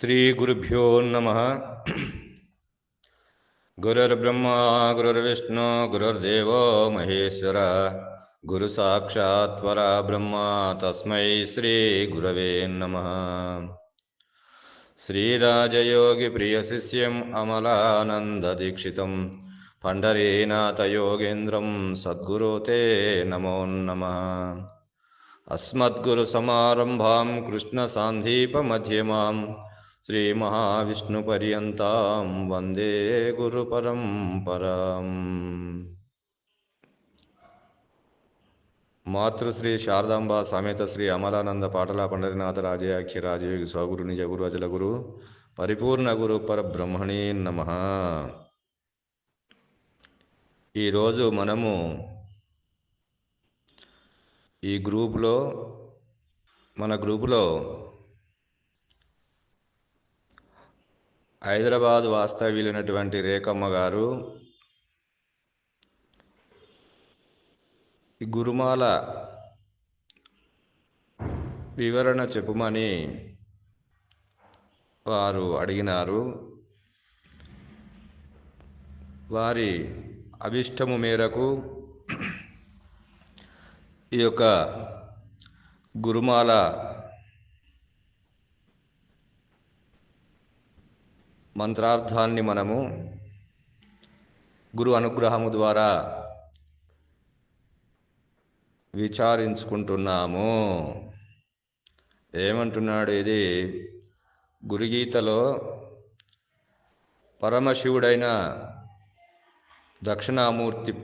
श्रीगुरुभ्यो नमः। गुरुर्ब्रह्मा गुरुर्विष्णु गुरुर्देवो महेश्वर। गुरुसाक्षात्परा ब्रह्मा तस्मै श्रीगुरवे नमः। श्रीराजयोगिप्रियशिष्यम् अमलानन्ददीक्षितं पण्डरीनाथयोगेन्द्रं सद्गुरु ते नमो नमः। अस्मद्गुरुसमारम्भां कृष्णसान्दीपमध्यमाम् శ్రీమహావిష్ణుపర్యంతం వందే గురుపరంపరం. మాతృశ్రీ శారదాంబ సమేత శ్రీ అమలానంద పాటల పండరినాథ రాజయాక్షి రాజయోగి స్వగురు నిజగురు అజల గురు పరిపూర్ణ గురు పరబ్రహ్మణే నమ. ఈరోజు మనము ఈ గ్రూపులో మన గ్రూపులో హైదరాబాద్ వాస్తవ్యులైనటువంటి రేఖమ్మ గారు గురుమాల వివరణ చెప్పుమని వారు అడిగినారు. వారి అభిష్టము మేరకు ఈ యొక్క గురుమాల మంత్రార్థాన్ని మనము గురు అనుగ్రహము ద్వారా విచారించుకుంటున్నాము. ఏమంటున్నాడు ఇది? గురుగీతలో పరమశివుడైన దక్షిణామూర్తి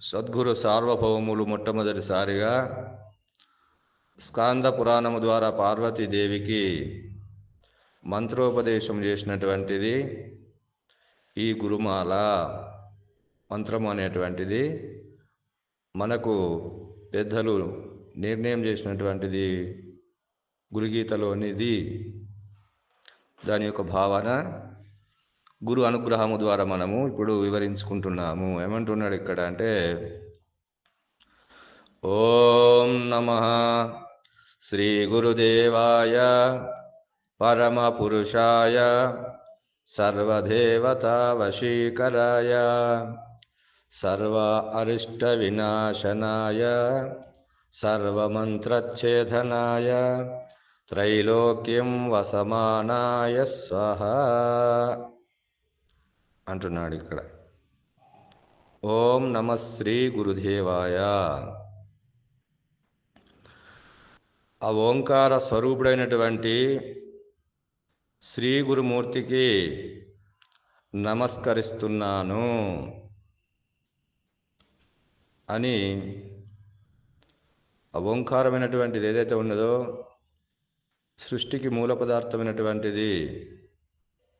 సద్గురు సార్వభౌములు మొట్టమొదటిసారిగా స్కాంద పురాణము ద్వారా పార్వతీదేవికి మంత్రోపదేశం చేసినటువంటిది ఈ గురుమాల మంత్రము అనేటువంటిది. మనకు పెద్దలు నిర్ణయం చేసినటువంటిది గురుగీతలోనిది. దాని యొక్క భావన గురు అనుగ్రహము ద్వారా మనము ఇప్పుడు వివరించుకుంటున్నాము. ఏమంటున్నాడు ఇక్కడ అంటే ఓం నమ శ్రీ గురుదేవాయ పరమ పురుషాయ సర్వదేవతా వశీకరాయ సర్వ అరిష్ట వినాశనాయ సర్వమంత్రచ్ఛేదనాయ త్రైలోక్యం వసమానాయ స్వహ అంటున్నాడు ఇక్కడ. ఓం నమ శ్రీ గురుదేవాయ. ఆ ఓంకార స్వరూపుడైనటువంటి శ్రీ గురుమూర్తికి నమస్కరిస్తున్నాను అని ఓంకారమైనటువంటిది ఏదైతే ఉన్నదో సృష్టికి మూల పదార్థమైనటువంటిది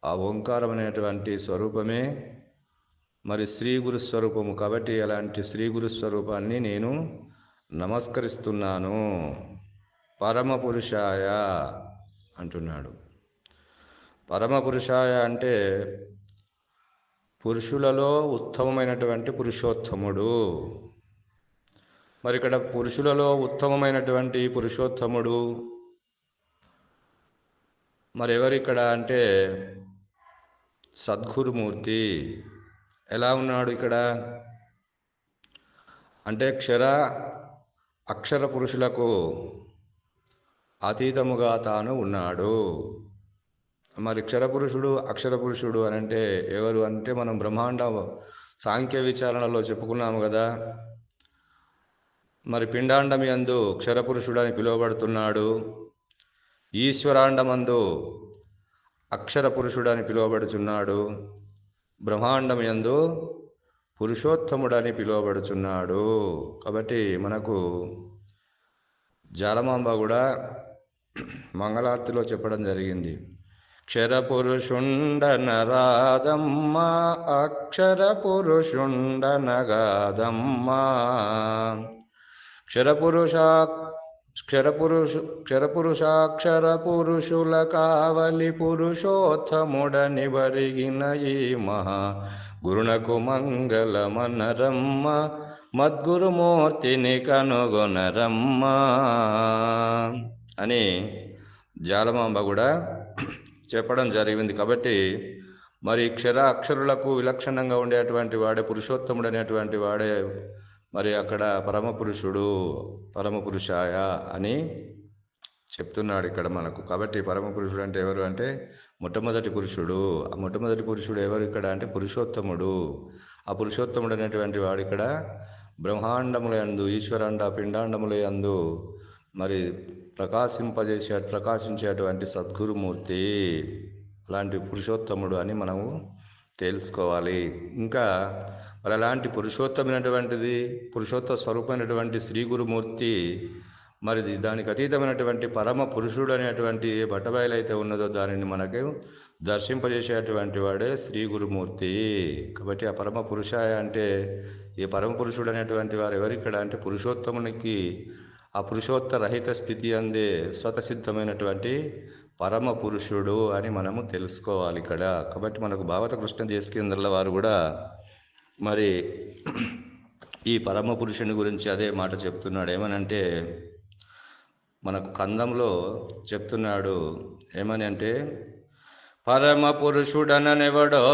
ఆ ఓంకారమైనటువంటి స్వరూపమే. మరి శ్రీ గురు స్వరూపము కాబట్టి అలాంటి శ్రీ గురు స్వరూపాన్ని నేను నమస్కరిస్తున్నాను. పరమ పురుషాయ అంటున్నాడు. పరమ పురుషాయ అంటే పురుషులలో ఉత్తమమైనటువంటి పురుషోత్తముడు. మరి ఇక్కడ పురుషులలో ఉత్తమమైనటువంటి పురుషోత్తముడు మరి ఎవరిక్కడ అంటే సద్గురుమూర్తి. ఎలా ఉన్నాడు ఇక్కడ? అంటే క్షర అక్షర పురుషులకు అతీతముగా తాను ఉన్నాడు. మరి క్షరపురుషుడు అక్షర పురుషుడు అని అంటే ఎవరు అంటే మనం బ్రహ్మాండ సాంఖ్య విచారణలో చెప్పుకున్నాము కదా. మరి పిండాండమి యందు క్షరపురుషుడు అని పిలువబడుతున్నాడు. ఈశ్వరాండమందు అక్షర పురుషుడు అని పిలువబడుచున్నాడు. బ్రహ్మాండం యందు పురుషోత్తముడని పిలువబడుచున్నాడు. కాబట్టి మనకు జాలమాంబ కూడా మంగళార్తిలో చెప్పడం జరిగింది. క్షరపురుషుండనరాదమ్మ అక్షర పురుషుండనగాదమ్మా క్షరపురుషా క్షరపురుషు క్షరపురుషాక్షరపురుషుల కావలి పురుషోత్తముడని వరిగిన ఈ మహా గురునకు మంగళమనరమ్మ మద్గురుమూర్తిని కనుగొనరమ్మ. అని జాలమాంబ కూడా చెప్పడం జరిగింది. కాబట్టి మరి క్షర అక్షరులకు విలక్షణంగా ఉండేటువంటి వాడే పురుషోత్తముడు అనేటువంటి వాడే మరి అక్కడ పరమ పురుషుడు పరమ పురుషాయ అని చెప్తున్నాడు ఇక్కడ మనకు. కాబట్టి పరమ పురుషుడు అంటే ఎవరు అంటే మొట్టమొదటి పురుషుడు. ఆ మొట్టమొదటి పురుషుడు ఎవరు ఇక్కడ అంటే పురుషోత్తముడు. ఆ పురుషోత్తముడు అనేటువంటి వాడు ఇక్కడ బ్రహ్మాండముల యందు ఈశ్వరాండ పిండాండముల యందు మరి ప్రకాశింపజేసే ప్రకాశించేటువంటి సద్గురుమూర్తి అలాంటి పురుషోత్తముడు అని మనము తెలుసుకోవాలి ఇంకా మరి అలాంటి పురుషోత్తమైనటువంటిది పురుషోత్త స్వరూపమైనటువంటి శ్రీ గురుమూర్తి మరి దానికి అతీతమైనటువంటి పరమ పురుషుడు అనేటువంటి బట్టబయలు అయితే ఉన్నదో దానిని మనకు దర్శింపజేసేటువంటి వాడే శ్రీ గురుమూర్తి. కాబట్టి ఆ పరమ పురుషాయ అంటే ఈ పరమ పురుషుడు అనేటువంటి వారు ఎవరిక్కడ అంటే పురుషోత్తమునికి ఆ పురుషోత్తరహిత స్థితి అందే స్వతసిద్ధమైనటువంటి పరమ పురుషుడు అని మనము తెలుసుకోవాలి ఇక్కడ. కాబట్టి మనకు భావత కృష్ణ దేశకేంద్రుల వారు కూడా మరి ఈ పరమ పురుషుని గురించి అదే మాట చెప్తున్నాడు. ఏమనంటే మనకు కందంలో చెప్తున్నాడు ఏమని అంటే పరమ పురుషుడననెవడో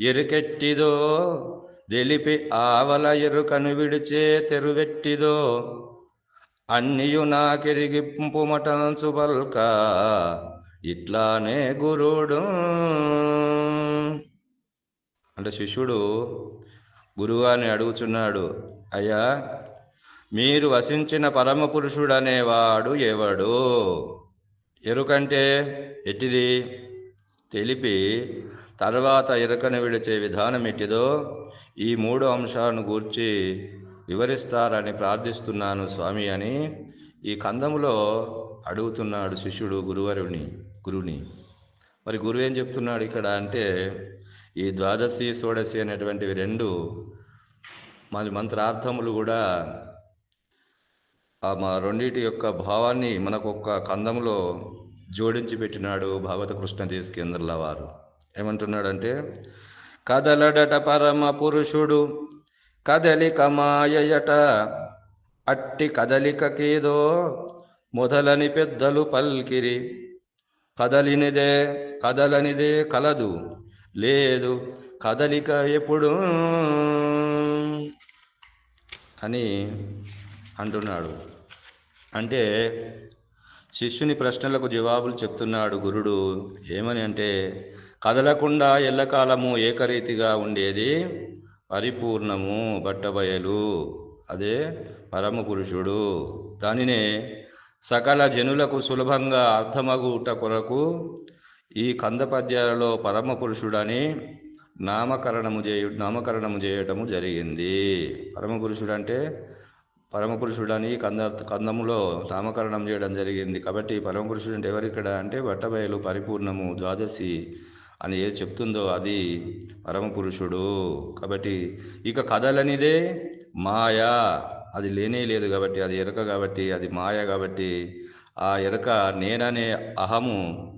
ఎరుకెట్టిదో దెలిపి ఆవల ఎరుకను విడిచే తెరువెట్టిదో అన్నియు నాకెరిగింపుమటంచు బల్క ఇట్లానే గురుడు. అంటే శిష్యుడు గురువాని అడుగుచున్నాడు అయ్యా మీరు వసించిన పరమ పురుషుడనేవాడు ఎవడు? ఎరుకంటే ఎట్టిది? తెలిపి తర్వాత ఎరుకను విడిచే విధానం ఎట్టిదో ఈ మూడు అంశాలను గూర్చి వివరిస్తారని ప్రార్థిస్తున్నాను స్వామి అని ఈ కందములో అడుగుతున్నాడు శిష్యుడు గురువరుని గురువుని మరి గురువు ఏం చెప్తున్నాడు ఇక్కడ అంటే ఈ ద్వాదశి షోడశి అనేటువంటివి రెండు మరి మంత్రార్థములు కూడా ఆ మా రెండింటి యొక్క భావాన్ని మనకు ఒక కందంలో జోడించి పెట్టినాడు భాగవత కృష్ణ తీసుకేంద్రుల వారు. ఏమంటున్నాడంటే కదలడట పరమ పురుషుడు కదలిక మాయయట అట్టి కదలికకేదో మొదలని పెద్దలు పల్కిరి. కదలినిదే కదలనిదే కలదు. లేదు కదలిక ఎప్పుడు అని అంటున్నాడు. అంటే శిష్యుని ప్రశ్నలకు జవాబులు చెప్తున్నాడు గురుడు. ఏమని అంటే కదలకుండా ఎల్లకాలము ఏకరీతిగా ఉండేది పరిపూర్ణము బట్టబయలు. అదే పరమ పురుషుడు దానినే సకల జనులకు సులభంగా అర్థమగుట కొరకు ఈ కంద పద్యాలలో పరమ పురుషుడని నామకరణము చేయు నామకరణము చేయటము జరిగింది. పరమ పురుషుడు అంటే పరమపురుషుడని కంద కందములో నామకరణం చేయడం జరిగింది. కాబట్టి పరమపురుషుడు అంటే ఎవరిక్కడ అంటే బట్టబయలు పరిపూర్ణము ద్వాదశి అని ఏ చెప్తుందో అది పరమపురుషుడు. కాబట్టి ఇక కథలనిదే మాయా. అది లేనే లేదు కాబట్టి అది ఎరక కాబట్టి అది మాయ కాబట్టి ఆ ఎరక నేననే అహము.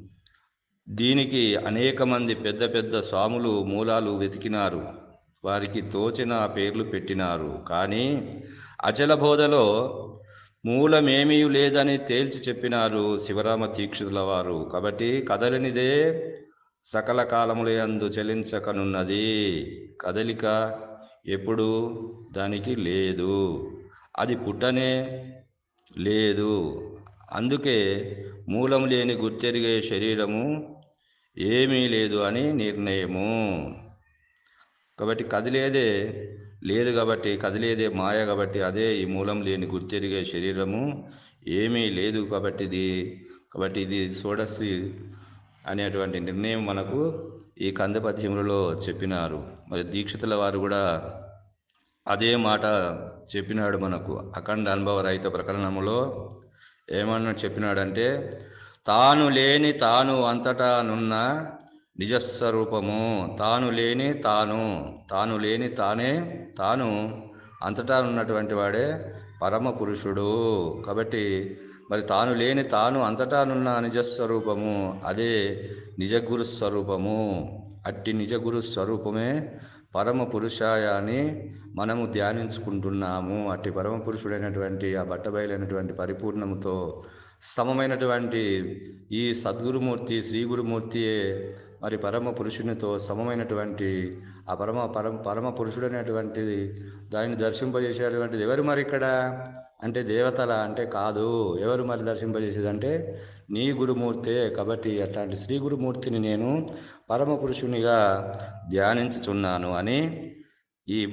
దీనికి అనేక మంది పెద్ద పెద్ద స్వాములు మూలాలు వెతికినారు. వారికి తోచిన పేర్లు పెట్టినారు. కానీ అచల బోధలో మూలమేమీ లేదని తేల్చి చెప్పినారు శివరామ దీక్షితుల వారు. కాబట్టి కదలనిదే సకల కాలములందు చెలించకనున్నది. కదలిక ఎప్పుడు దానికి లేదు. అది పుట్టనే లేదు. అందుకే మూలం లేని గుర్తెరిగే శరీరము ఏమీ లేదు అని నిర్ణయము. కాబట్టి కదిలేదే లేదు కాబట్టి కదిలేదే మాయ కాబట్టి అదే ఈ మూలం లేని గుర్తెరిగే శరీరము ఏమీ లేదు కాబట్టి ఇది కాబట్టి ఇది చూడసి అనేటువంటి నిర్ణయం మనకు ఈ కంద పద్యములలో చెప్పినారు. మరి దీక్షితుల వారు కూడా అదే మాట చెప్పినాడు మనకు. అఖండ అనుభవ రహిత ప్రకరణములో ఏమన్నా చెప్పినాడంటే తాను లేని తాను అంతటా నున్న నిజస్వరూపము. తాను లేని తాను తాను లేని తానే తాను అంతటా ఉన్నటువంటి వాడే పరమ పురుషుడు. కాబట్టి మరి తాను లేని తాను అంతటానున్న నిజస్వరూపము అదే నిజగురు స్వరూపము అట్టి నిజగురు స్వరూపమే పరమ పురుషాయ అని మనము ధ్యానించుకుంటున్నాము. అట్టి పరమ పురుషుడైనటువంటి ఆ బట్టబయలైనటువంటి పరిపూర్ణముతో సమమైనటువంటి ఈ సద్గురుమూర్తి శ్రీ గురుమూర్తియే మరి పరమ పురుషునితో సమమైనటువంటి ఆ పరమ పరమ పరమ పురుషుడు అనేటువంటిది దానిని దర్శింపజేసేటువంటిది ఎవరు మరి ఇక్కడ? అంటే దేవతల అంటే కాదు. ఎవరు మరి దర్శింపజేసేదంటే నీ గురుమూర్తే కాబట్టి అట్లాంటి శ్రీ గురుమూర్తిని నేను పరమ పురుషునిగా ధ్యానించుచున్నాను అని ఈ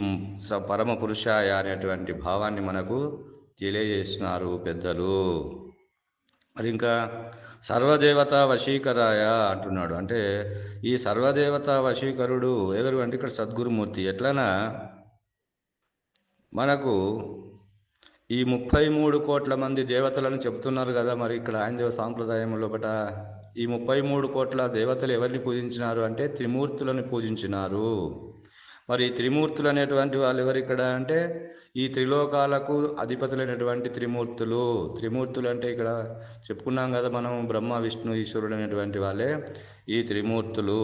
స- పరమ పురుషాయ అనేటువంటి భావాన్ని మనకు తెలియజేస్తున్నారు పెద్దలు. మరి ఇంకా సర్వదేవత వశీకరాయ అంటున్నాడు. అంటే ఈ సర్వదేవత వశీకరుడు ఎవరు అంటే ఇక్కడ సద్గురుమూర్తి. ఎట్లనా? మనకు ఈ ముప్పై మూడు కోట్ల మంది దేవతలను చెప్తున్నారు కదా మరి ఇక్కడ ఆంజవ సాంప్రదాయం లోపట. ఈ ముప్పై మూడు కోట్ల దేవతలు ఎవరిని పూజించినారు అంటే త్రిమూర్తులను పూజించినారు. మరి ఈ త్రిమూర్తులు అనేటువంటి వాళ్ళు ఎవరు ఇక్కడ అంటే ఈ త్రిలోకాలకు అధిపతులైనటువంటి త్రిమూర్తులు. త్రిమూర్తులు అంటే ఇక్కడ చెప్పుకున్నాం కదా మనం బ్రహ్మ విష్ణు ఈశ్వరుడు అనేటువంటి వాళ్ళే ఈ త్రిమూర్తులు.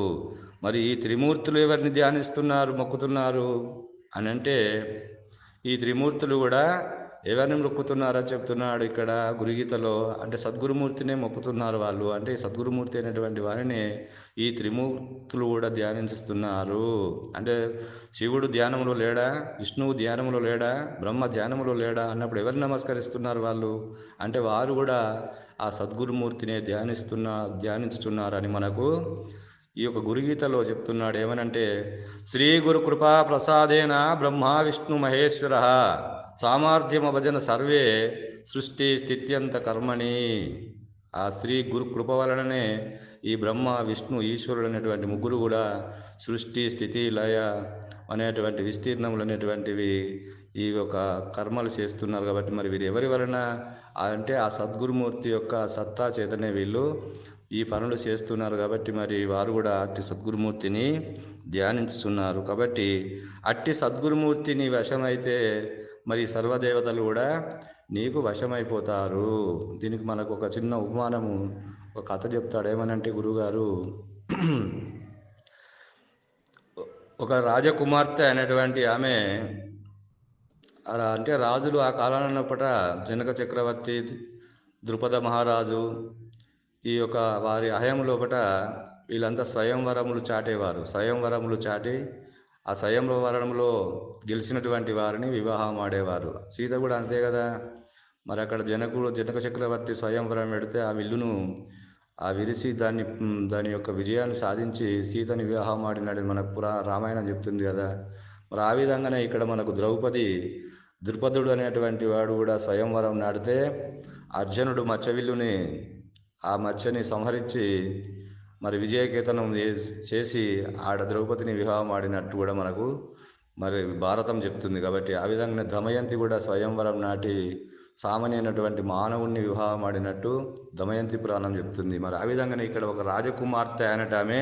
మరి ఈ త్రిమూర్తులు ఎవరిని ధ్యానిస్తున్నారు మొక్కుతున్నారు అని అంటే ఈ త్రిమూర్తులు కూడా ఎవరిని మొక్కుతున్నారో చెప్తున్నాడు ఇక్కడ గురుగీతలో. అంటే సద్గురుమూర్తినే మొక్కుతున్నారు వాళ్ళు. అంటే సద్గురుమూర్తి అనేటువంటి వారిని ఈ త్రిమూర్తులు కూడా ధ్యానిస్తున్నారు అంటే శివుడు ధ్యానంలో లేడా? విష్ణువు ధ్యానంలో లేడా? బ్రహ్మ ధ్యానంలో లేడా? అన్నప్పుడు ఎవరిని నమస్కరిస్తున్నారు వాళ్ళు? అంటే వారు కూడా ఆ సద్గురుమూర్తినే ధ్యానిస్తున్న ధ్యానించుతున్నారని మనకు ఈ యొక్క గురుగీతలో చెప్తున్నాడు. ఏమనంటే శ్రీ గురు కృపా ప్రసాదేన బ్రహ్మ విష్ణు మహేశ్వర. సామర్థ్యమ భజన సర్వే సృష్టి స్థిత్యంత కర్మణి. ఆ శ్రీ గురు కృప వలననే ఈ బ్రహ్మ విష్ణు ఈశ్వరుడు అనేటువంటి ముగ్గురు కూడా సృష్టి స్థితి లయ అనేటువంటి విస్తీర్ణములు అనేటువంటివి ఈ యొక్క కర్మలు చేస్తున్నారు కాబట్టి మరి వీరు ఎవరి వలన? అంటే ఆ సద్గురుమూర్తి యొక్క సత్తా చేతనే వీళ్ళు ఈ పనులు చేస్తున్నారు కాబట్టి మరి వారు కూడా అట్టి సద్గురుమూర్తిని ధ్యానించుతున్నారు కాబట్టి అట్టి సద్గురుమూర్తిని వశమైతే మరి సర్వదేవతలు కూడా నీకు వశమైపోతారు. దీనికి మనకు ఒక చిన్న ఉపమానము ఒక కథ చెప్తాడు. ఏమనంటే గురుగారు ఒక రాజకుమార్తె అనేటువంటి ఆమె అలా అంటే రాజులు ఆ కాలంలో పట జనక చక్రవర్తి ద్రుపద మహారాజు ఈ యొక్క వారి అహయం లోపట వీళ్ళంతా స్వయంవరములు చాటేవారు. స్వయంవరములు చాటి ఆ స్వయంవరంలో గెలిచినటువంటి వారిని వివాహం ఆడేవారు. సీత కూడా అంతే కదా. మరి అక్కడ జనకుడు జనక చక్రవర్తి స్వయంవరం పెడితే ఆ విల్లును ఆ విరిసి దాన్ని దాని యొక్క విజయాన్ని సాధించి సీతని వివాహం ఆడినాడని మనకు పురా రామాయణం చెప్తుంది కదా. మరి ఆ విధంగానే ఇక్కడ మనకు ద్రౌపది ద్రుపదుడు అనేటువంటి వాడు కూడా స్వయంవరం నాడితే అర్జునుడు మచ్చవిల్లుని ఆ మచ్చని సంహరించి మరి విజయకేతనం చేసి ఆడ ద్రౌపదిని వివాహం ఆడినట్టు కూడా మనకు మరి భారతం చెప్తుంది కాబట్టి ఆ విధంగానే దమయంతి కూడా స్వయంవరం నాటి సామాన్యమైనటువంటి మానవుణ్ణి వివాహం ఆడినట్టు దమయంతి పురాణం చెప్తుంది. మరి ఆ విధంగానే ఇక్కడ ఒక రాజకుమార్తె అనటామే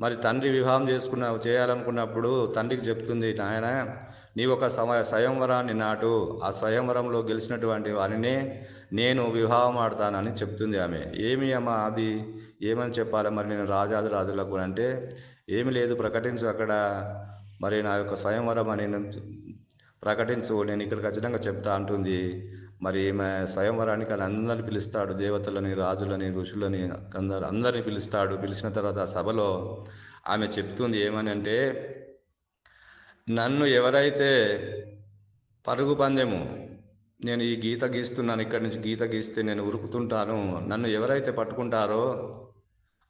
మరి తండ్రి వివాహం చేసుకున్న చేయాలనుకున్నప్పుడు తండ్రికి చెప్తుంది నాయన నీ ఒక సమ స్వయంవరాన్ని నాటు. ఆ స్వయంవరంలో గెలిచినటువంటి వారిని నేను వివాహం ఆడతానని చెప్తుంది ఆమె. ఏమి అమ్మా అది? ఏమని చెప్పాలి? మరి నేను రాజాది రాజులకు అంటే ఏమి లేదు ప్రకటించు అక్కడ. మరి నా యొక్క స్వయంవరం అని ప్రకటించు నేను ఇక్కడ ఖచ్చితంగా చెప్తా అంటుంది. మరి ఈమె స్వయంవరానికి అని అందరిని పిలుస్తాడు. దేవతలని రాజులని ఋషులని అందరు అందరిని పిలుస్తాడు. పిలిచిన తర్వాత ఆ సభలో ఆమె చెప్తుంది ఏమని అంటే నన్ను ఎవరైతే పరుగు పందెము నేను ఈ గీత గీస్తున్నాను ఇక్కడి నుంచి గీత గీస్తే నేను ఉరుకుతుంటాను నన్ను ఎవరైతే పట్టుకుంటారో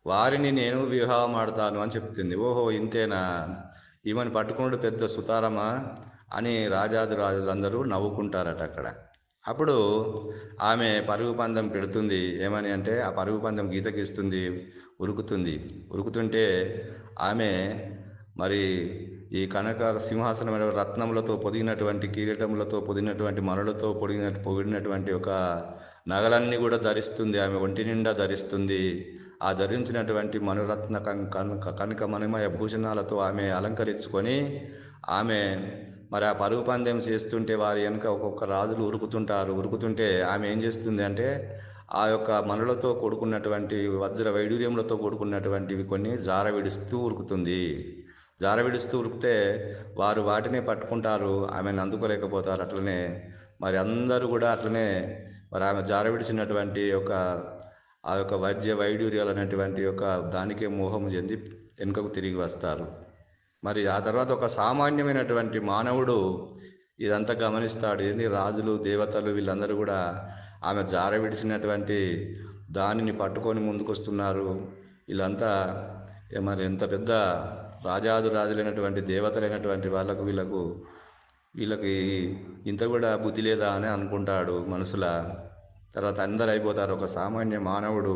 వారిని నేను వివాహం ఆడతాను అని చెప్తుంది. ఓహో ఇంతేనా? ఈమెను పట్టుకున్నాడు పెద్ద సుతారమా? అని రాజాది రాజులందరూ నవ్వుకుంటారట అక్కడ. అప్పుడు ఆమె పరుగు పందెం పెడుతుంది. ఏమని అంటే ఆ పరుగు పందెం గీత గీస్తుంది ఉరుకుతుంది. ఉరుకుతుంటే ఆమె మరి ఈ కనక సింహాసనమైన రత్నములతో పొదిగినటువంటి కిరీటములతో పొదిగినటువంటి మనులతో పొడిగిన పొగిడినటువంటి ఒక నగలన్నీ కూడా ధరిస్తుంది. ఆమె ఒంటి నిండా ధరిస్తుంది. ఆ ధరించినటువంటి మనురత్న కం- కనక కనక మణిమయ భూషణాలతో ఆమె అలంకరించుకొని ఆమె మరి ఆ పరుగు పందెం చేస్తుంటే వారి వెనుక ఒక్కొక్క రాజులు ఉరుకుతుంటారు. ఉరుకుతుంటే ఆమె ఏం చేస్తుంది అంటే ఆ యొక్క మనులతో కూడుకున్నటువంటి వజ్ర వైడూర్యములతో కూడుకున్నటువంటివి కొన్ని జార విడుస్తూ ఉరుకుతుంది. జార విడుస్తూ ఉరికితే వారు వాటిని పట్టుకుంటారు ఆమెను అందుకోలేకపోతారు. అట్లనే మరి అందరూ కూడా అట్లనే మరి ఆమె జార విడిచినటువంటి యొక్క ఆ యొక్క వైద్య వైడూర్యాలు అనేటువంటి యొక్క దానికే మోహము చెంది వెనుకకు తిరిగి వస్తారు. మరి ఆ తర్వాత ఒక సామాన్యమైనటువంటి మానవుడు ఇదంతా గమనిస్తాడు. ఏంది? రాజులు దేవతలు వీళ్ళందరూ కూడా ఆమె జార విడిచినటువంటి దానిని పట్టుకొని ముందుకొస్తున్నారు. వీళ్ళంతా మరి ఎంత పెద్ద రాజాదు రాజులైనటువంటి దేవతలైనటువంటి వాళ్ళకు వీళ్ళకు వీళ్ళకి ఇంత కూడా బుద్ధి లేదా అని అనుకుంటాడు మనసుల. తర్వాత అందరు అయిపోతారు. ఒక సామాన్య మానవుడు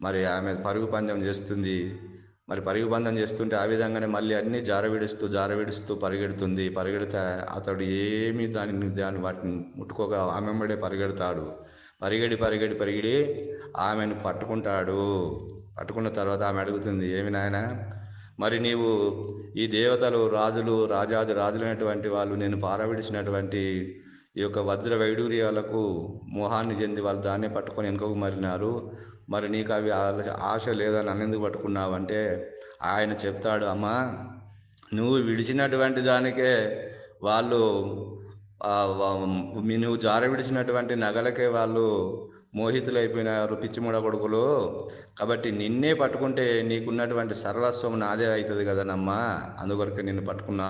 మరి ఆమె పరుగు పందెం చేస్తుంది. మరి పరుగు చేస్తుంటే ఆ విధంగానే మళ్ళీ అన్నీ జారవిడుస్తూ జారవిడుస్తూ పరిగెడుతుంది. పరిగెడితే అతడు ఏమీ దానిని దాని వాటిని ముట్టుకోక ఆమెమ్మడే పరిగెడతాడు. పరిగెడి పరిగెడి పరిగెడి ఆమెను పట్టుకుంటాడు. పట్టుకున్న తర్వాత ఆమె అడుగుతుంది ఏమి నాయన మరి నీవు ఈ దేవతలు రాజులు రాజాది రాజులైనటువంటి వాళ్ళు నేను పారవిడిచినటువంటి ఈ యొక్క వజ్ర వైడూర్యాలకు మోహాన్ని చెంది వాళ్ళు దాన్నే పట్టుకొని వెనుకకు మరినారు. మరి నీకు అవి ఆశ లేదని నన్నెందుకు పట్టుకున్నావంటే ఆయన చెప్తాడు అమ్మా నువ్వు విడిచినటువంటి దానికే వాళ్ళు నువ్వు జార విడిచినటువంటి నగలకే వాళ్ళు మోహితులైపోయినారు పిచ్చిముడ కొడుకులు. కాబట్టి నిన్నే పట్టుకుంటే నీకున్నటువంటి సర్వస్వం నాదే అవుతుంది కదనమ్మా. అందుకొరకే నిన్ను పట్టుకున్నాను.